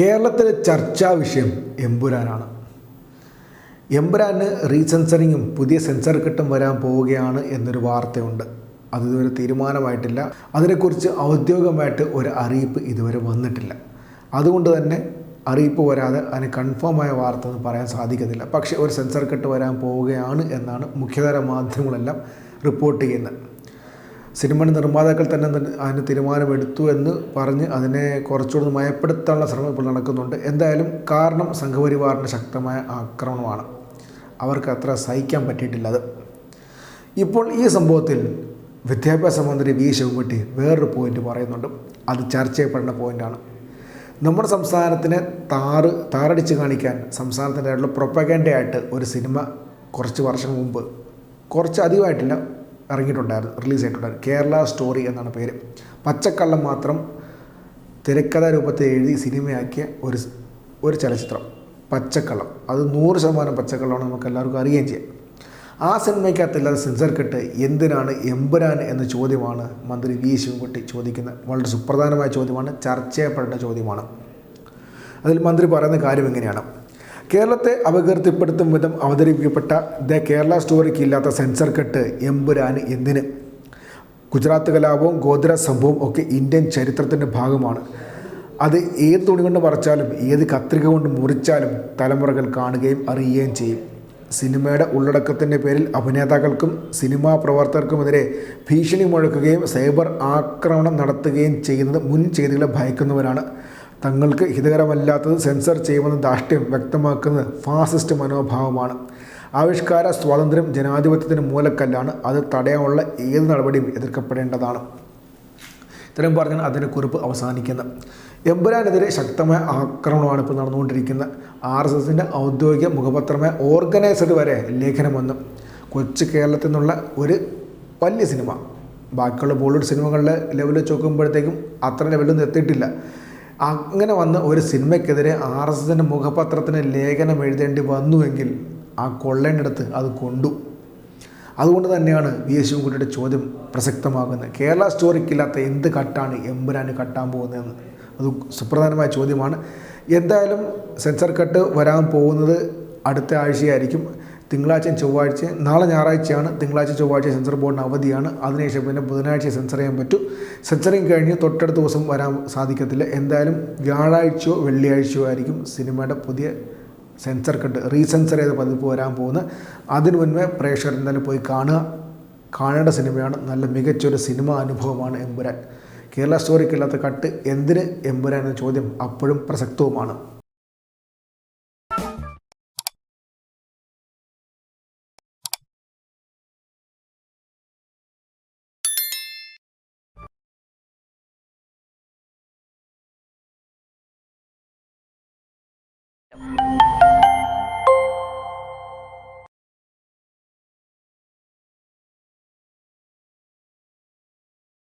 കേരളത്തിലെ ചർച്ചാ വിഷയം എമ്പുരാനാണ്. എമ്പുരാന് റീസെൻസറിങ്ങും പുതിയ സെൻസർ കിട്ടും വരാൻ പോവുകയാണ് എന്നൊരു വാർത്തയുണ്ട്. അത് ഇതുവരെ തീരുമാനമായിട്ടില്ല. അതിനെക്കുറിച്ച് ഔദ്യോഗികമായിട്ട് ഒരു അറിയിപ്പ് ഇതുവരെ വന്നിട്ടില്ല. അതുകൊണ്ട് തന്നെ അറിയിപ്പ് വരാതെ അതിന് കൺഫേമായ വാർത്ത എന്ന് പറയാൻ സാധിക്കുന്നില്ല പക്ഷേ ഒരു സെൻസർ കെട്ട് വരാൻ പോവുകയാണ് എന്നാണ് മുഖ്യധാര മാധ്യമങ്ങളെല്ലാം റിപ്പോർട്ട് ചെയ്യുന്നത്. സിനിമ നിർമ്മാതാക്കൾ തന്നെ തന്നെ അതിന് തീരുമാനമെടുത്തു എന്ന് പറഞ്ഞ് അതിനെ കുറച്ചുകൂടി മയപ്പെടുത്താനുള്ള ശ്രമം ഇപ്പോൾ നടക്കുന്നുണ്ട്. എന്തായാലും കാരണം സംഘപരിവാറിന്റെ ശക്തമായ ആക്രമണമാണ്. അവർക്ക് അത്ര സഹിക്കാൻ പറ്റിയിട്ടില്ല അത്. ഇപ്പോൾ ഈ സംഭവത്തിൽ വിദ്യാഭ്യാസ മന്ത്രി വി. ശിവൻകുട്ടി വേറൊരു പോയിന്റ് പറയുന്നുണ്ട്. അത് ചർച്ച ചെയ്യപ്പെടേണ്ട പോയിന്റാണ് നമ്മുടെ സംസ്ഥാനത്തിനെ താറ് താറടിച്ച് കാണിക്കാൻ സംസ്ഥാനത്തിന്റെ പ്രൊപ്പഗൻഡയായിട്ട് ഒരു സിനിമ കുറച്ച് വർഷം മുമ്പ് കുറച്ച് അധികമായിട്ടില്ല ഇറങ്ങിയിട്ടുണ്ടായിരുന്നു റിലീസ് ആയിട്ടുണ്ടായിരുന്നു കേരള സ്റ്റോറി എന്നാണ് പേര്. പച്ചക്കള്ളം മാത്രം തിരക്കഥ രൂപത്തിൽ എഴുതി സിനിമയാക്കിയ ഒരു ഒരു ചലച്ചിത്രം പച്ചക്കള്ളം. അത് നൂറ് ശതമാനം പച്ചക്കള്ളമാണ് നമുക്ക് എല്ലാവർക്കും അറിയുകയും ചെയ്യാം. ആ സിനിമയ്ക്കകത്തില്ലാതെ സെൻസർ കെട്ട് എന്തിനാണ് എമ്പുരാൻ എന്ന ചോദ്യമാണ് മന്ത്രി വി ശിവൻകുട്ടി ചോദിക്കുന്ന വളരെ സുപ്രധാനമായ ചോദ്യമാണ് ചർച്ച ചെയ്യപ്പെടേണ്ട ചോദ്യമാണ്. അതിൽ മന്ത്രി പറയുന്ന കാര്യം എങ്ങനെയാണ് കേരളത്തെ അപകീർത്തിപ്പെടുത്തും വിധം അവതരിപ്പിക്കപ്പെട്ട ദ കേരള സ്റ്റോറിക്ക് ഇല്ലാത്ത സെൻസർ കെട്ട് എമ്പുരാൻ എന്തിന്? ഗുജറാത്ത് കലാപവും ഗോദ്ര സംഭവവും ഒക്കെ ഇന്ത്യൻ ചരിത്രത്തിന്റെ ഭാഗമാണ്. അത് ഏത് തുണി കൊണ്ട് മറച്ചാലും ഏത് കത്രിക കൊണ്ട് മുറിച്ചാലും തലമുറകൾ കാണുകയും അറിയുകയും ചെയ്യും. സിനിമയുടെ ഉള്ളടക്കത്തിന്റെ പേരിൽ അഭിനേതാക്കൾക്കും സിനിമാ പ്രവർത്തകർക്കുമെതിരെ ഭീഷണി മുഴക്കുകയും സൈബർ ആക്രമണം നടത്തുകയും ചെയ്യുന്നത് മുൻ ചെയ്തികളെ ഭയക്കുന്നവരാണ്. തങ്ങൾക്ക് ഹിതകരമല്ലാത്തത് സെൻസർ ചെയ്യുമെന്ന ധാഷ്ട്യം വ്യക്തമാക്കുന്നത് ഫാസിസ്റ്റ് മനോഭാവമാണ്. ആവിഷ്കാര സ്വാതന്ത്ര്യം ജനാധിപത്യത്തിന് മൂലക്കല്ലാണ്. അത് തടയാനുള്ള ഏത് നടപടിയും എതിർക്കപ്പെടേണ്ടതാണ്. ഇത്രയും പറഞ്ഞാൽ അതിന്റെ കുറിപ്പ് അവസാനിക്കുന്നത്. എമ്പുരാനെതിരെ ശക്തമായ ആക്രമണമാണ് ഇപ്പോൾ നടന്നുകൊണ്ടിരിക്കുന്നത്. ആർ എസ് എസിന്റെ ഔദ്യോഗിക മുഖപത്രമായ ഓർഗനൈസഡ് വരെ ലേഖനം വന്നു കൊച്ചു കേരളത്തിൽ നിന്നുള്ള ഒരു വലിയ സിനിമ. ബാക്കിയുള്ള ബോളിവുഡ് സിനിമകളുടെ ലെവലിൽ ചോക്കുമ്പോഴത്തേക്കും അത്ര ലെവലൊന്നും എത്തിയിട്ടില്ല. അങ്ങനെ വന്ന ഒരു സിനിമയ്ക്കെതിരെ ആർ എസ് എസിന്റെ മുഖപത്രത്തിന് ലേഖനം എഴുതേണ്ടി വന്നുവെങ്കിൽ ആ കൊള്ളേണ്ടടുത്ത് അത് കൊണ്ടു. അതുകൊണ്ട് തന്നെയാണ് വി എസ് ശിവൻകുട്ടിയുടെ ചോദ്യം പ്രസക്തമാകുന്നത്. കേരള സ്റ്റോറിക്കില്ലാത്ത എന്ത് കട്ടാണ് എമ്പുരാന് കട്ടാൻ പോകുന്നതെന്ന്? അത് സുപ്രധാനമായ ചോദ്യമാണ്. എന്തായാലും സെൻസർ കട്ട് വരാൻ പോകുന്നത് അടുത്ത ആഴ്ചയായിരിക്കും. തിങ്കളാഴ്ചയും ചൊവ്വാഴ്ചയും നാളെ ഞായറാഴ്ചയാണ് തിങ്കളാഴ്ച ചൊവ്വാഴ്ച സെൻസർ ബോർഡിന് അവധിയാണ്. അതിനുശേഷം പിന്നെ ബുധനാഴ്ച സെൻസർ ചെയ്യാൻ പറ്റും. സെൻസറിങ് കഴിഞ്ഞ് തൊട്ടടുത്ത ദിവസം വരാൻ സാധിക്കത്തില്ല. എന്തായാലും വ്യാഴാഴ്ചയോ വെള്ളിയാഴ്ചയോ ആയിരിക്കും സിനിമയുടെ പുതിയ സെൻസർ കട്ട് റീസെൻസർ ചെയ്ത പതിപ്പ് വരാൻ പോകുന്നത്. അതിനു മുൻപേ പ്രേക്ഷകർ എന്തായാലും പോയി കാണുക. കാണേണ്ട സിനിമയാണ്. നല്ല മികച്ചൊരു സിനിമ അനുഭവമാണ് എമ്പുരാൻ. കേരള സ്റ്റോറിക്കില്ലാത്ത കട്ട് എന്തിന് എമ്പുരാൻ എന്ന ചോദ്യം അപ്പോഴും പ്രസക്തവുമാണ്. you.